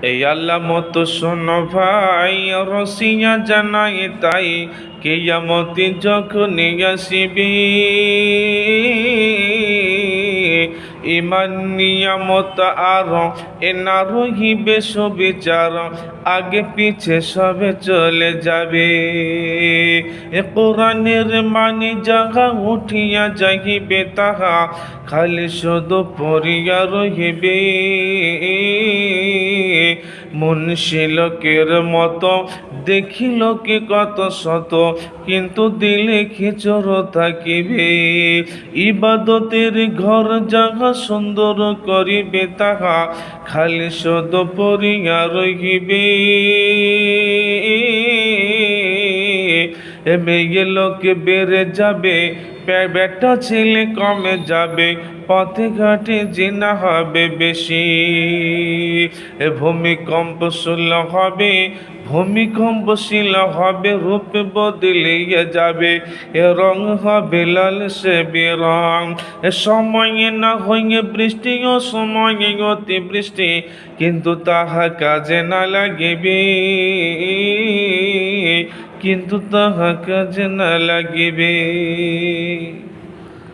এই আল্লাহ মতো শোনো ভাই, রসিয়া জানাই তাই কেয়ামতি যখন আসিবি। ইমান নিয়ামত আর এনা রহিবে সুবিচার, আগে পিছে সবে চলে যাবে। এ কোরআনের মানি জাগা উঠিয়া যাইবে, তাহা খালি শুধু পড়িয়া রহিবে। মুন্সি লোকের মতো। দেখিল কি কত শত, কিন্তু দিলে খিচর থাকিবে? ইবাদতের ঘর জাগা সুন্দর করিবে, তাহা খালি সদ পরিয়া রহিবে। মেয়ে লোকে বেড়ে যাবে বেটা ছেলে কমে যাবে, পথে ঘাটে জিনা হবে বেশি। ভূমিকম্প শুল হবে, ভূমিকম্প ভূমিকম্পশীল হবে, রূপ বদলিয়ে যাবে। এ রং হবে লাল সে বেরং। এ সময়ে না হইয়ে বৃষ্টি ও সময়ে অতি বৃষ্টি কিন্তু তাহা কাজে না লাগিবে। কিন্তু তাহা কাজে না লাগিবে